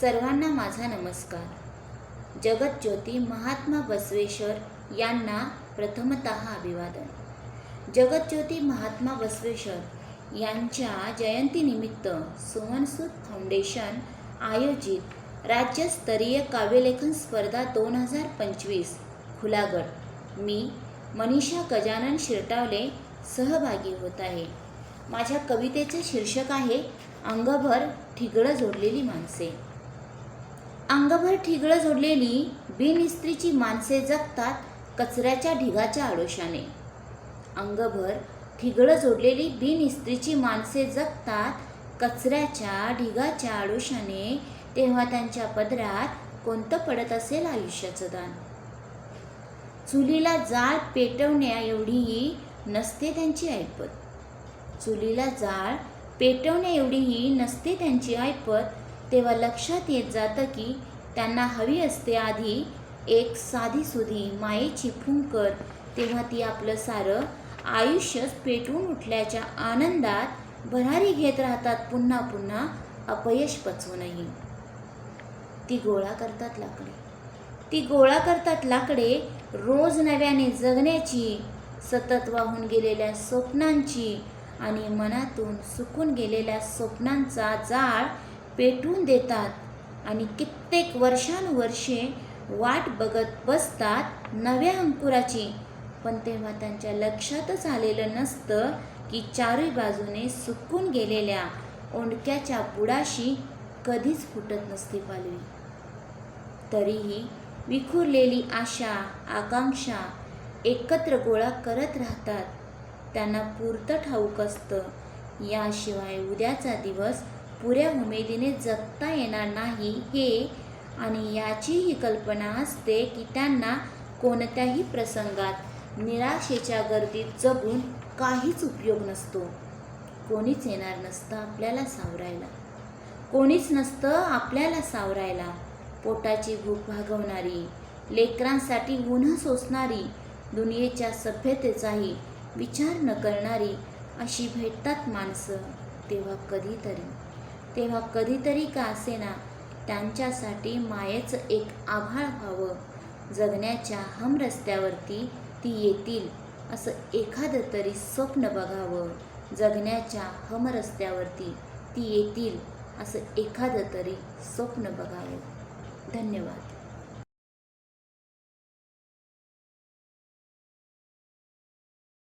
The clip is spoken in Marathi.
सर्वांना माझा नमस्कार. जगतज्योती महात्मा बसवेश्वर यांना प्रथमतः अभिवादन. जगतज्योती महात्मा बसवेश्वर यांच्या जयंतीनिमित्त सुमनसूत फाउंडेशन आयोजित राज्यस्तरीय काव्यलेखन स्पर्धा दोन हजार पंचवीस खुलागड मी मनीषा गजानन शिरटावले सहभागी होत आहे. माझ्या कवितेचे शीर्षक आहे अंगभर ठिगळं जोडलेली माणसे. अंगभर ठिगळं जोडलेली बिनइस्त्रीची माणसे जगतात कचऱ्याच्या ढिगाच्या आडोशाने. अंगभर ठिगळं जोडलेली बिनइस्त्रीची माणसे जगतात कचऱ्याच्या ढिगाच्या आडोशाने तेव्हा त्यांच्या पदरात कोणतं पडत असेल आयुष्याचं दान? चुलीला जाळ पेटवण्या एवढीही नसते त्यांची ऐपत. चुलीला जाळ पेटवण्या एवढीही नसते त्यांची ऐपत तेव्हा लक्षात येत जातं की त्यांना हवी असते आधी एक साधीसुधी मायेची फुंकर. तेव्हा ती आपलं सारं आयुष्यच पेटवून उठल्याच्या आनंदात भरारी घेत राहतात पुन्हा पुन्हा अपयश पचवूनही ती गोळा करतात लाकडे. ती गोळा करतात लाकडे रोज नव्याने जगण्याची सतत वाहून गेलेल्या स्वप्नांची आणि मनातून सुकून गेलेल्या स्वप्नांचा जाळ पेटून देतात आणि कित्येक वर्षानुवर्षे वाट बघत बसतात नव्या अंकुराची. पण तेव्हा त्यांच्या लक्षातच आलेलं नसतं की चारही बाजूने सुकून गेलेल्या ओंडक्याच्या बुडाशी कधीच फुटत नसते पालवी. तरीही विखुरलेली आशा आकांक्षा एकत्र गोळा करत राहतात. त्यांना पुरतं ठाऊक असतं. याशिवाय उद्याचा दिवस पुऱ्या उमेदीने जगता येणार नाही हे आणि याचीही कल्पना असते की त्यांना कोणत्याही प्रसंगात निराशेच्या गर्दीत जगून काहीच उपयोग नसतो. कोणीच येणार नसतं आपल्याला सावरायला. कोणीच नसतं आपल्याला सावरायला. पोटाची भूक भागवणारी लेकरांसाठी गुन्हा सोसणारी दुनियेच्या सभ्यतेचाही विचार न करणारी अशी भेटतात माणसं तेव्हा कधीतरी. तेव्हा कधीतरी का असेना त्यांच्यासाठी मायेचं एक आभाळ व्हावं. जगण्याच्या हम रस्त्यावरती ती येतील असं एखादं तरी स्वप्न बघावं. जगण्याच्या हम रस्त्यावरती ती येतील असं एखादं तरी स्वप्न बघावं. धन्यवाद.